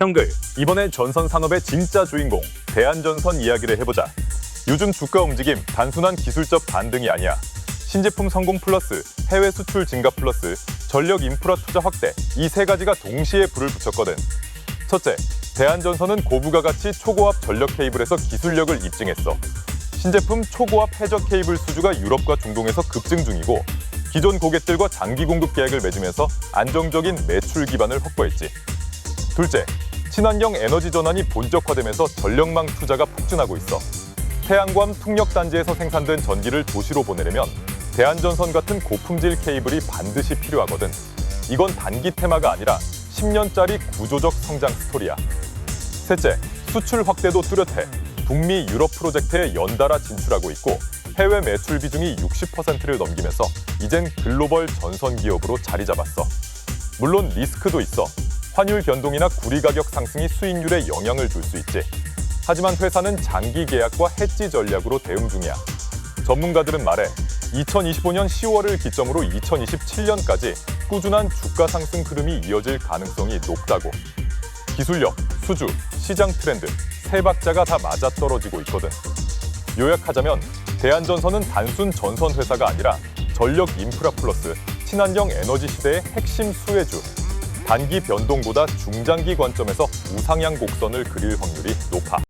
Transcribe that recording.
형글, 이번에 전선 산업의 진짜 주인공 대한전선 이야기를 해보자. 요즘 주가 움직임 단순한 기술적 반등이 아니야. 신제품 성공 플러스 해외 수출 증가 플러스 전력 인프라 투자 확대 이 세 가지가 동시에 불을 붙였거든. 첫째, 대한전선은 고부가 가치 초고압 전력 케이블에서 기술력을 입증했어. 신제품 초고압 해저 케이블 수주가 유럽과 중동에서 급증 중이고 기존 고객들과 장기 공급 계약을 맺으면서 안정적인 매출 기반을 확보했지. 둘째, 친환경 에너지 전환이 본격화되면서 전력망 투자가 폭증하고 있어. 태양광 풍력 단지에서 생산된 전기를 도시로 보내려면 대한전선 같은 고품질 케이블이 반드시 필요하거든. 이건 단기 테마가 아니라 10년짜리 구조적 성장 스토리야. 셋째, 수출 확대도 뚜렷해. 북미 유럽 프로젝트에 연달아 진출하고 있고 해외 매출 비중이 60%를 넘기면서 이젠 글로벌 전선 기업으로 자리 잡았어. 물론 리스크도 있어. 환율 변동이나 구리 가격 상승이 수익률에 영향을 줄 수 있지. 하지만 회사는 장기 계약과 해지 전략으로 대응 중이야. 전문가들은 말해 2025년 10월을 기점으로 2027년까지 꾸준한 주가 상승 흐름이 이어질 가능성이 높다고. 기술력, 수주, 시장 트렌드 세 박자가 다 맞아떨어지고 있거든. 요약하자면 대한전선은 단순 전선 회사가 아니라 전력 인프라 플러스 친환경 에너지 시대의 핵심 수혜주. 단기 변동보다 중장기 관점에서 우상향 곡선을 그릴 확률이 높아.